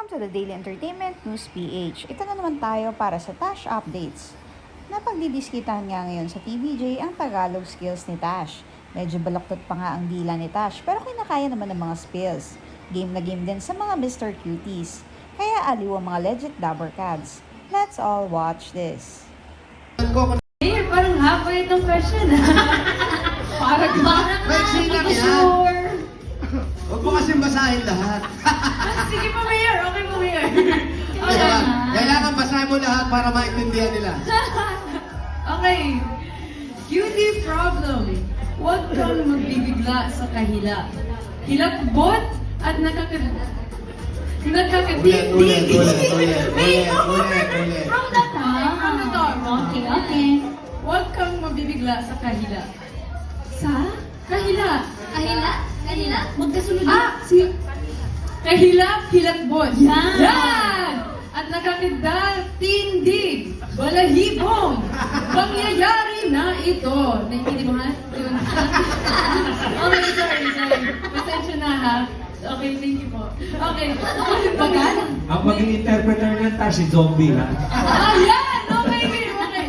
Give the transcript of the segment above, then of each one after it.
Welcome to the Daily Entertainment News PH. Ito na naman tayo para sa Tash Updates. Napagdidiskitan nga ngayon sa TVJ ang Tagalog skills ni Tash. Medyo balaktot pa nga ang dila ni Tash pero kinakaya naman ng mga spills. Game na game din sa mga Mr. Cuties. Kaya aliw ang mga legit dabber cats. Let's all watch this. Eh, parang halfway itong question. parang parang Huwag mo kasing basahin lahat. Sige po, Mayor. Okay po, Mayor. Okay. Kailangan, kailangan basahin mo lahat para maintindihan nila. okay. Cutie problem. Huwag kang magbibigla sa kahila. Hilakbot at nakaka... Ulit, Nakakadigdig. ulit, ulit, ulit, ulit, ulit, ulit. From the top. From the top. Okay, okay. Huwag kang mabibigla sa kahila. Sa? Kahila. Kahila? Kahila? Magkasunod Ah! Si... Kahilap, hilakbot. Yan! Yan! At nakakidal, tindig, balahibong, pangyayari na ito. Naintindihan mo ha? Yun. okay, sorry, sorry. Pasensya na ha. Okay, thank you po. Okay. Bagal? Ang maging interpreter niyan tayo si Zombie, ha? Ah, yan! Okay, okay, okay.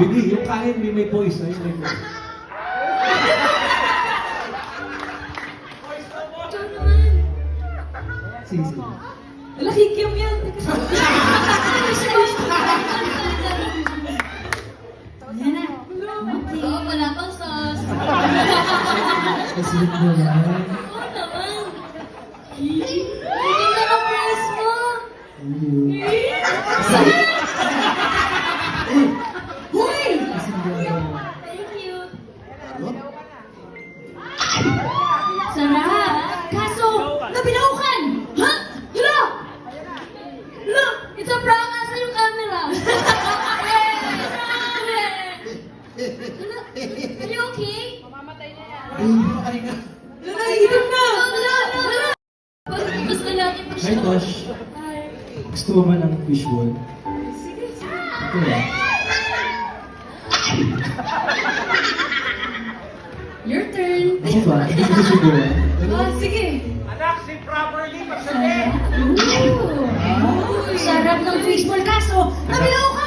Bigli, yung kain may may voice, ayun may voice. Sige, sige. Wala, hikim yan. Yan na. Okay. Oo, wala pang sauce. Kasunod mo yan. Oo naman. Hindi na na-press mo. Nanahitim na! Natin pa Hi, Tosh. Gusto mo ba ng fishball? Ito yan. Your turn. Ako ba? Hindi ko siguro. Ah, sige. Ooh. Sarap ng fishball kaso, nabinaukan! Hala!